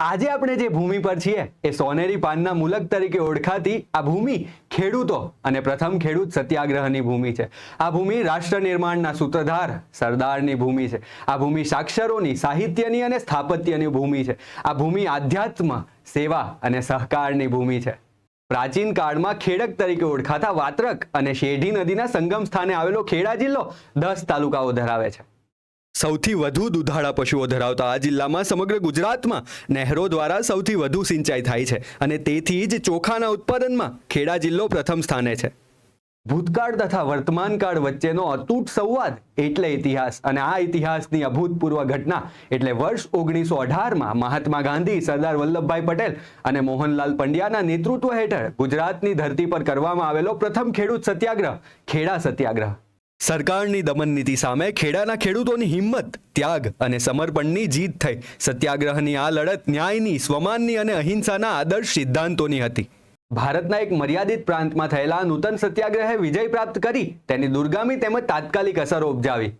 આજે આપણે જે ભૂમિ પર છીએ, એ સોનેરી પાનના મુલક તરીકે ઓળખાતી આ ભૂમિ ખેડૂતો અને પ્રથમ ખેડૂત સત્યાગ્રહની ભૂમિ છે. આ ભૂમિ રાષ્ટ્ર નિર્માણના સૂત્રધાર સરદારની ભૂમિ છે. આ ભૂમિ સાક્ષરોની, સાહિત્યની અને સ્થાપત્યની ભૂમિ છે. આ ભૂમિ આધ્યાત્મ, સેવા અને સહકારની ભૂમિ છે. પ્રાચીન કાળમાં ખેડક તરીકે ઓળખાતા વાત્રક અને શેઢી નદીના સંગમ સ્થાને આવેલો ખેડા જિલ્લો દસ તાલુકાઓ ધરાવે છે. સૌથી વધુ દુધાળા પશુઓ ધરાવતા આ જિલ્લામાં સમગ્ર ગુજરાતમાં નહેરો દ્વારા સૌથી વધુ સિંચાઈ થાય છે અને તેથી જ ચોખાના ઉત્પાદનમાં ખેડા જિલ્લો પ્રથમ સ્થાને છે. ભૂતકાળ તથા વર્તમાન કાળ વચ્ચેનો અતૂટ સંવાદ એટલે ઇતિહાસ અને આ ઇતિહાસની અભૂતપૂર્વ ઘટના એટલે વર્ષ ઓગણીસો અઢારમાં મહાત્મા ગાંધી, સરદાર વલ્લભભાઈ પટેલ અને મોહનલાલ પંડ્યાના નેતૃત્વ હેઠળ ગુજરાતની ધરતી પર કરવામાં આવેલો પ્રથમ ખેડૂત સત્યાગ્રહ, ખેડા સત્યાગ્રહ. સરકારની દમન નીતિ સામે ખેડાના ખેડૂતોની હિંમત, ત્યાગ અને સમર્પણની જીત થઈ. સત્યાગ્રહની આ લડત ન્યાયની, સ્વમાનની અને અહિંસાના આદર્શ સિદ્ધાંતોની હતી. ભારતના એક મર્યાદિત પ્રાંતમાં થયેલા નૂતન સત્યાગ્રહે વિજય પ્રાપ્ત કરી, તેની દુર્ગામી તેમજ તાત્કાલિક અસરો ઉપજાવી.